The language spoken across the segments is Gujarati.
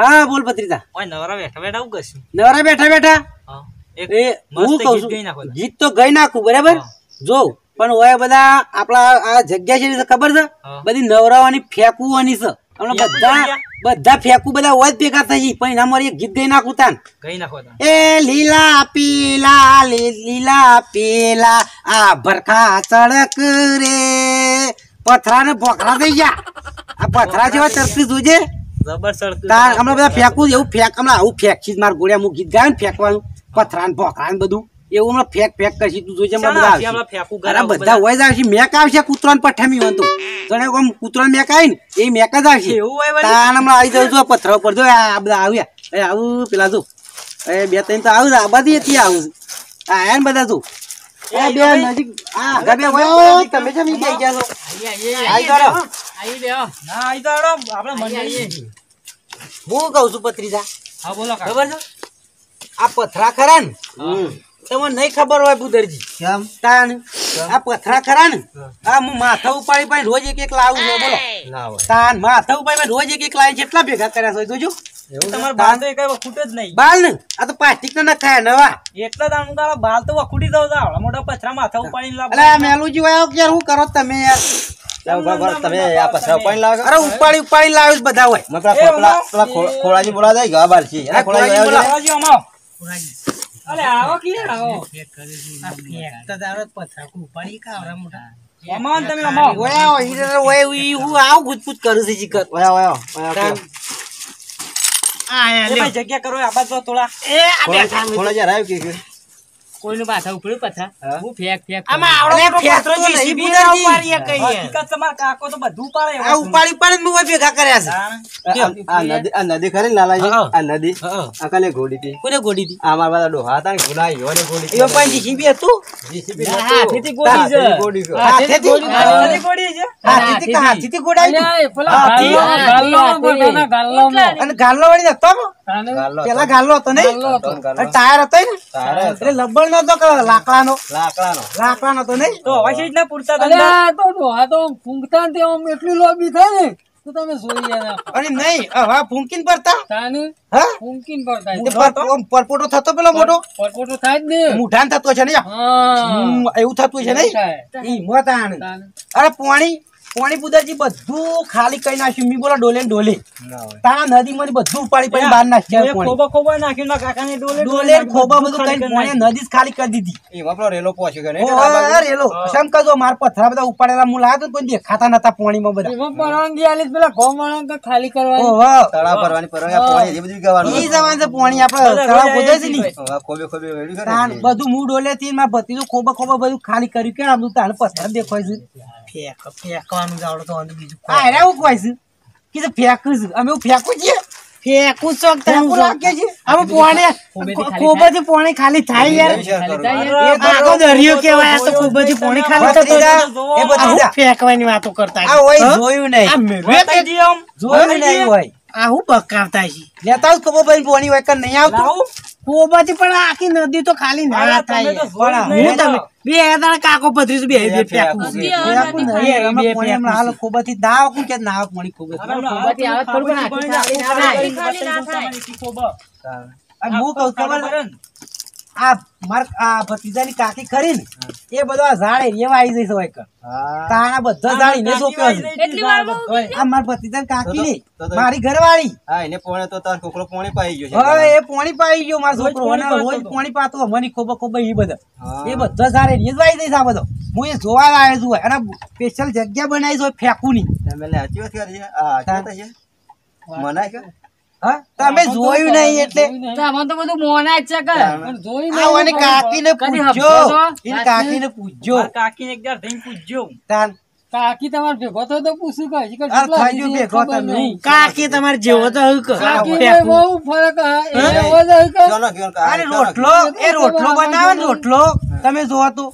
હા બોલ ઓય નવરા બેઠા બેઠા આવું કરશું? નવરા બેઠા બેઠા? એ હું કહું ગીત છું. ગીત તો ગઈ નાખું બરાબર. જો પણ ઓય બધા આપણા આ જગ્યા છે ખબર છે. બધી નવરાવાની ફેંકવાની છે. હમણાં બધા બધા ફેંકું બધા ઓય જ ભેગા થઈ પણ એના મારી ગીત ગઈ નાખું તાન. ગઈ નાખો એ લીલા પીલા લી- લીલા પીલા આ ભરખા સડક રે. પથરા ને ભોખરા થઈ ગયા. આ પથરા જેવા ચરખી જોજે. જબર તાર હમણાં બધા ફેંકું એવું ફેંક હમણાં આવું ફેંકશી મારા ગોળ્યા હું ગીત ગાય ને ફેંકવાનું પથરા ને ને બધું. એવું હમણાં ફેંક ફેંક કરશી તું જોજે બધા આવશે. બધા હોય જ આવશે મેક આવશે કૂતરા ને પઠામી હોય તો. તને આમ કૂતરા મેક આવી ને એ મેક જ આવશે? તાન હમણાં આવી જાઉં છું પથરા ઉપર. જો આ બધા આવ્યા. એ આવું પેલા જો. એ બે ત્રણ તો આવું આ બધી થી આવું. આયા ને બધા જો. બે નજીક આ આગળ હોય તમે કેમ ગયા છો? આઈ કરો ના તો હું કહું છું પત્રીજા? હા બોલો ખબર છે? આ પથરા ખરા ને? તમને નહીં ખબર હોય બુદરજી કેમ? તાન આ પથરા ખરા ને? આ હું માથા ઉપાડી પાડી રોજ એક એક લાવું છું બોલો. તાન માથા ઉપાડી રોજ એક એક લાવી જેટલા ભેગા કર્યા છો જોજો. તમારે બાલ તો એક વખૂટ જ નહીં. બાલ ને? આ તો પ્લાસ્ટિક ના નખાયા નવા. એટલા દામ બાલ તો વખૂટી દઉં મોટા પથરા માથા ઉપાડી લાવ. મેલું આ મેલુજી વાયો કે હું કરો તમે યાર? તમે આ લાવો અરે ઉપાડી ઉપાડી લાવ્યો બધા હોય. પેલા. પેલા ખોળાજી બોલા જાય ગા બાર છે? આ ખોળાજી અમાવ. અરે આવો કે આવો. ઓય હું ગુજપુજ કરું છું જીકર. ઓયા, ઓયા. જગ્યા કરો આબાદ તો થોડા. ખોળા- ખોળાજી હરાયું કે કે? કોઈનું પાછા ઉપડ્યું પાછા? હું? ફેંક ફેંક અરે ફેંકતો નહીં બુદરજી. હકીકત તમારા કાકો તો બધું પાડે આ ઉપાડી ઉપાડી ને ભેગા કર્યા છે. આ- નદી આ નદી ખરી લાલાજી? આ નદી? હા. ઘોડી હતી કોને ગોડી હતી આ મારા બધા ડોહા હતા ને ગુના ઈવોને ઘોડી હતી. પણ જીસીબી હતું? JCB ના, હાથેથી ગોળી છે. હાથેથી છે. હાથેથી? બધી ગોળી છે. હાથીથી હાથીથી? અલ્યા, એ પેલા હાથી? ગાલ્લો- ગાલ્લોમાં. અને ગાલ્લો વાળી નતો ગાલ્લો પેલા ગાલો હતો ટાયર ને? એટલે નો. લાકડાનો? હતો નહીં તો હવે જ પૂરતા ધંધા. આ તો ડોહા તો આમ ફૂંકતા ને આમ એટલી લોબી થાય ને તો તમે જોઈ લેના. નહીં હવે ફૂંકીને પડતા તાને? હા? ફૂંકીને પડતા તે પર- આમ પરપોટો થતો પેલો મોટો? પરપોટો થાય જ ને. મુઠાન થતો છે ને હા. એવું થતું છે ઈ મોતાણ. અરે પોણી પોણી બુદાજી બધું ખાલી કરી નાખ્યું. મી બોલા ડોલે ડોલે. તારા નદી માંથી બધું ઉપાડી પડી બહાર નાખ્યા ખોબા ખોબા નાખ્યું ના કાકાને ડોલે ડોલે ખોબા બધું કઈ પોણે નદી ખાલી કરી દીધી. એમાં પેલો રેલો કે નહીં? રેલો. જો માર પથરા બધા ઉપાડેલા. હું લાવ્યો તો કોઈ દેખાતા નતા પોણીમાં બધા. એમાં પરવાનગી આલી પેલા ગોમાળા ખાલી કરવાની. ઓહો. તળાવ ભરવાની પરવાનગી, પોણી બધું ગાવાનું. ઈ જવાનું છે પોણી આપડે તળાવ ખોદાય છે ને. ખોબે ખોબે વેડ્યું છે ને. તાન એટલે. બધું મૂળ ડોલે થી માર ભતીજું ખોબા ખોબા બધું ખાલી કર્યું. કે આમ તાન પથરા દેખાય છે? ફેંક ફેંકવાનું જ આવડે તો આને બીજું આ હેરા હું કહે છે? કીધું ફેંકું છું. અમે એવું ફેંકું છીએ? ફેંકું ચોક ફેંકું લાગે છે? અમે પોણે ખોબાથી પોણી ખાલી થાય યાર. આખો દરિયો કહેવાય આ તો ખોબાથી પોણી ખાલી થતો એ ભત્રીજા. ફેંકવાની વાતો કરતા આ હોય જોયું નહીં. જોયું નહીં હોય. આ હું બકાવતા છે લેતા આવું ખબર ભાઈ પોણી હોય કે નહીં આવતું. કોબાથી પણ આખી નદી તો ખાલી ના થાય. હું તમે બે દાડા કાકો પથરી બે બે ફેંકું હમણાં હાલ ખોબાથી ના આવું કે ના આવે પણ આખી ખાલી ના થાય. અને હું કહું ખબર આ માર આ ભત્રીજાની કાકી ખરી ને? એ બધા ઝાડે રેવાઈ જઈશ હોય કર હા. બધા ઝાડી ને સોપ્યો છે એટલી વાર આ માર ભત્રીજાની કાકી ને મારી ઘરવાળી હા, એને પોણે તો તાર કોકરો પોણી પાઈ ગયો છે. હવે એ પોણી પાઈ ગયો મારો છોકરો પોણી અને પાતો રોજ પોણી પાતો મને ખોબા ખોબા એ બધા એ બધા ઝાડે રેવાઈ જઈશ આ બધો હું એ જોવા આવ્યો છું હોય અને સ્પેશિયલ જગ્યા બનાવી છે ફેંકું ની તમે લે સાચી વાત કરી છે? આ સાચી વાત છે? મનાય કે? હા? તમે જોયું નહીં એટલે. તમે તો બધું મોના જ છે કે? નહીં કાકીને પૂછજો. તો? કાકીને પૂછજો. કાકીને એક દાડો થઈને પૂછજો. તાન. કાકી તમારે ભેગો તો તો કે? કેટલા થઈ ગયું હજી ભેગો તમે. નહીં. કાકી તમાર જેવો તો હવે કાકીને બહુ ફરક હે. એવો જ હે કે? આ અરે રોટલો? એ રોટલો બનાવે રોટલો? તમે જોવા તો.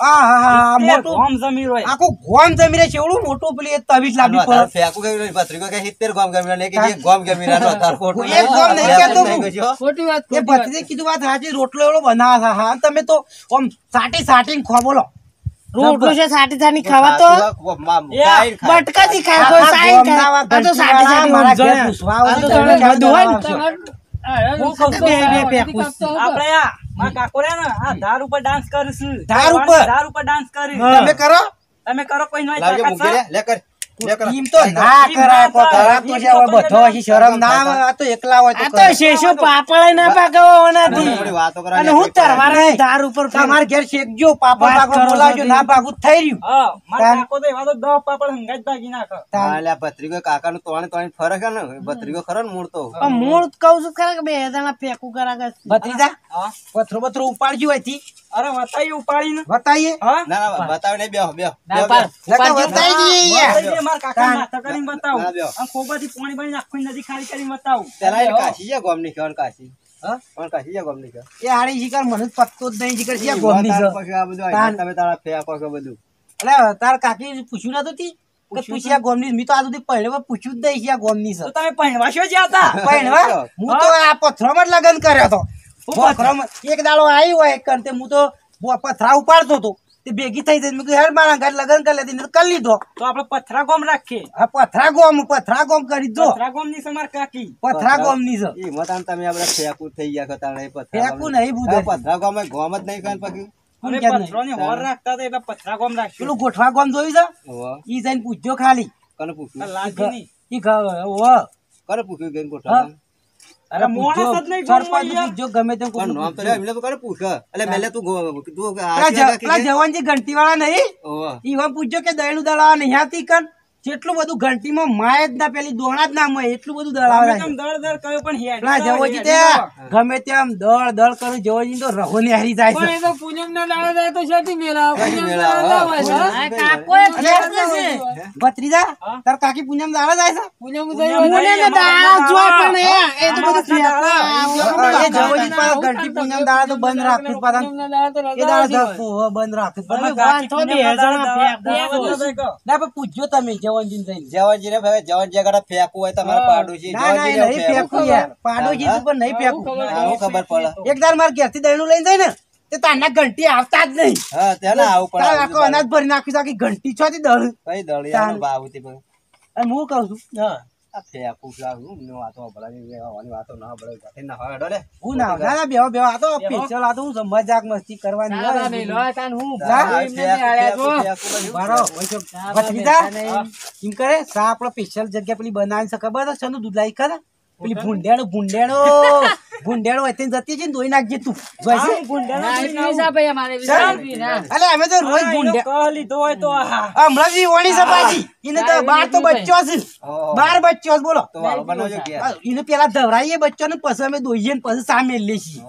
આ હા હા મોટું ગોમ જમીર હોય આખું ગોમ જમીરે છે એવડું મોટું પેલી તવીજ લાંબી પડે ફેંકું કે પત્રિકો કે સિત્તેર ગામ ગમીરા ને કે જે ગામ ગમીરા નો તાર ખોટું એક ગામ નહીં કહેતો હું. નહીં કહેજો. ખોટી વાત એ ભત્રીજે કીધું વાત સાચી રોટલો એવડો બનાવે છે. હા તમે તો આમ સાટી સાટીને ખો બોલો. રોટલો છે સાટી સાટી ખાવા તો? બટકાથી ખાય. કોઈ સાઈ ખાય આ તો સાટી સાટી ઊંઝો આ તો આપણે આ મારા કાકો રહ્યા ને આ ધાર ઉપર ડાન્સ કરીશું. ધાર ઉપર? ધાર ઉપર ડાન્સ કરી તમે કરો. તમે કરો કોઈ નહીં? લે કર. એમ તો ના કરાય કોઈ ખરાબ તો છે બધો હજી શરમ ના આ તો એકલા હોય તો શેષો પાપડ ના પાકવાનાથી થોડી વાતો કરવા અને હું તરવાના ધાર ઉપર તમારે ઘેર શેકજો પાપડ પાકવા બોલાવજો ના પાકું થઈ રહ્યું. હા મારા કાકો તો એવા તો પાપડ નાખે. ભત્રીજો તોણે તોણે ફરક હે ને ભત્રીજો ખરો ને મૂળ તો. મૂળ. કહું છું ખરા કે બે જણા ફેકું કરા ભત્રીજા પથરો પથરો ઉપાડજો અહીંથી. અરે વતાઈ ઉપાડીને. બતાઈએ હા? ના ના બતાવે નહીં બેહો બેહો. ના, બેહો, બેહો. નકર બતાઈ દઈએ યાર. વતાઈ કાકા માથા કરીને બતાવું. ના, ખોબાથી પાણી પાણી આખી નદી ખાલી કરીને બતાવું. પેલા એને કાશી છે ગોમની કહેવાનું કાશી. હા? કાશી છે ગોમની કહે? એ હારી શિકાર મને પત્તો જ નહીં શિકાર. છે. આ બધું તમે તારા ફેંકો છો બધું. એટલે તાર કાકી પૂછ્યું નતું તી? પૂછ્યા ગોમની મી તો આ સુધી પહેલા પૂછ્યું જ નહીં ગોમની છે. તો તમે પહેણવા શું જ્યાં હતા પહેણવા? હું તો આ પથરામાં જ લગ્ન કર્યો હતો. એક દાડો આવી હોય કારણ તે હું તો બો- પથરા ઉપાડતો હતો. તે ભેગી થઈ જઈ મેં કીધું મારા ઘર લગ્ન કરી લેતી કરી લીધો. તો આપણે પથરા ગોમ રાખીએ. હા પથરા ગોમ પથરા ગોમ કરી દો પથરા ગોમની સમાર કાકી. પથરા ગોમની છે એ મતાન તમે આ ફેકુ થઈ ગયા હતા ને પથરા ફેકુ નહીં બુધો પથરા ગામ ગોમ જ નહીં કાન પછી અમે પથરો ની હોર રાખતા હતા એટલે પથરા ગોમ રાખ્યું. પેલું ગોઠવા ગોમ જોયું છે? ઈ જઈને પૂછજો ખાલી. કને પૂછ્યું? લાગી નહીં. ઈ ઓહો. કોને પૂછ્યું ગઈને ગોઠવવાનું? અરે મોણસ જ નહીં સરપંચ ગોમમાં ગમે તેમ પણ નામ તો એમને તો કોને પૂછે? એટલે મેલે તું તું પેલા આશી જ- રાખી પેલા કે? જવાનજી ઘંટી વાળા નહીં ઈવા પૂછજો કે દહીણું દળાવા નહીં તીકન? કન જેટલું બધું ઘંટીમાં માય જ ના પેલી દોણા જ ના મળે એટલું બધું દળાવે દળ દળ પણ જવોજી તે ગમે તેમ દળ દળ કરું જવોજી તો રહો ને હારી જાય પણ એ તો પૂનમ ના દાડે જાય તો મેળા પૂનમ ભત્રીજા તાર કાકી પૂનમ દાડા જાય છે? પૂનમ જાય પૂનમ. દાડા જો પણ એ એ તો બધું એ જવોજી પાસે ઘંટી પૂનમ દાડા તો બંધ રાખવું જ પાછા. એ દાડા બંધ વાંધો નહીં, ના પણ પૂછજો તમે જવાનજીને જઈને જવાનજીને ફેંકે, જવાનજી આગળ ફેંકવું હોય તમારે પાડોશી, ના ના એ નહીં ફેંકવું યાર. પાડોશી ઉપર પણ નહીં ફેંકવું. હા, હું ખબર પડે. એકદાર માર ઘેરથી દહીણું લઈને જાય ને તે તાના ઘંટી આવતા જ નહીં. હા તેને આવું પડે આખો અનાજ ભરી નાખ્યું આખી ઘંટી છો થી દળ. કઈ દળ યાર હતી પણ. અને હું કહું છું આ ફેંકું છું, હું વાતો સંભળાવી, વાતો ના સંભળાવી, જાતે ના હોય, હેડો હું ના ના ના બેહો બેહો આ તો પેચલ આ તો હું મજાક મસ્તી કરવાની નહીં, લો, તાન હું કરે સા આપડે સ્પેશિયલ જગ્યા પેલી બનાવીને છે ખબર છે દૂધ લાઈ ખરા પેલી ભૂંડેણો ભૂંડેણો ભૂંડેણો હોય તેને જતી છે? ને ધોઈ નાખજે તું. અલે અમે તો રોજ ભૂંડે લીધો હોય તો હમણાં જ ઈ ઓણી છે એને તો બાર તો બચ્ચો છે. બાર બચ્ચો છે બોલો. એને પેલા ધવરાઈએ બચ્ચો ને પછી અમે દોઈએ ને પછી સામે લે છીએ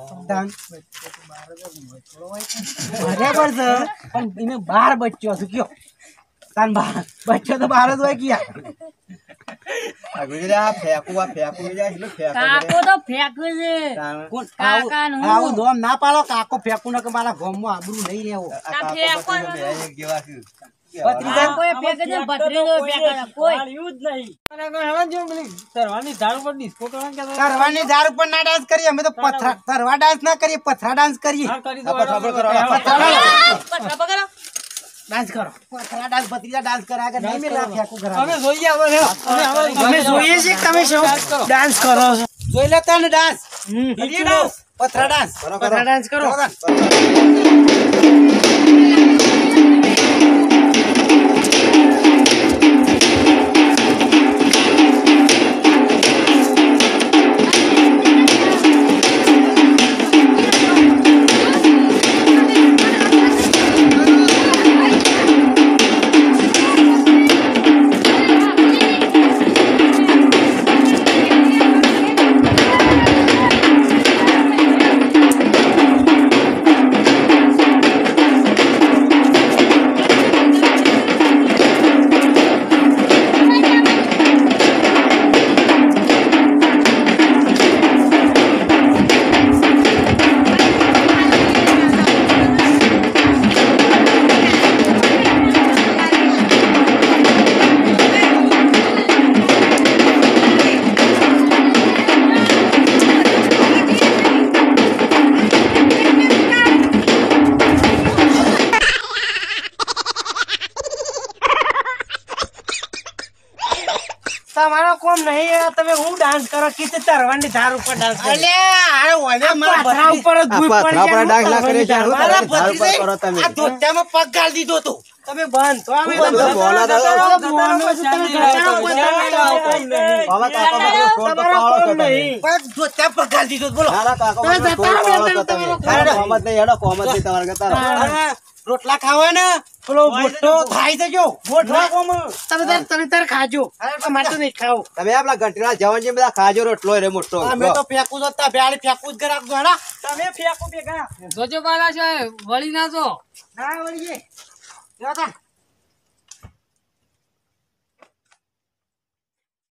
બરાબર છે પણ એને બાર બચ્ચો છે કયો? તાન બાર. બચ્ચો તો બાર જ હોય કે ના પાડો કાકો ફેંકું મારા આબરૂ નહીં. રહેવો કરવાનું ઝાડ ઉપર ના ડાન્સ કરીએ અમે તો પથરા તરવા ડાન્સ ના કરીએ પથરા ડાન્સ કરીએ. ડાન્સ કરો. પથરા ડાન્સ ભત્રીજા ડાન્સ કરે કે નહીં મેલા ફેંકું અમે કરાવે જોઈએ હવે. અમે અમે જોઈએ છે કે તમે શું ડાન્સ કરો. છો? જોઈ લે તને ડાન્સ? હમ. ડાન્સ? પથરા ડાન્સ. પથરા ડાન્સ કરો. કોમ નહીં તમે હું ડાન્સ કરો કીતે તરવાની ધાર ઉપર ડાન્સ કરો અલ્યા અરે ઓને મારા પથરા ઉપર જ આ પડી ગયા આપણા ડાન્સ ના કરે છે મારા ધાર. તમે ઉપર કરો તમે. આ ધોતિયામાં પગ ગાળ દીધો તો તમે બંધ તો અમે બંધ? બોલા ગટરો, બોલો તમે તમે બાબા કાકા બધો છોડ તો પાડો છો તમે. પગ ધોતિયા પગ ગાળી દીધો બોલો ના, કાકા તમે જતા રહો, તમે તમે. તમારો કોમ જ નહીં, હેડો, કોમ જ નહીં તમારે કરતા રોટલા ખાવા ને પેલો મોટો થાય છે જો કોમ. તમે તાર તમે તાર ખાજો. અમારે તો નહીં ખાવ. તમે આપણા ઘંટીના જવાન જેમ બધા ખાજો રોટલો રે મોટો. અમે તો ફેંકું હતા બેહાડી ફેંકું જ ગરાક ગણા તમે ફેંકું ભેગા. જોજો બાલા છે વળી ના જો. ના વળીએ જો તા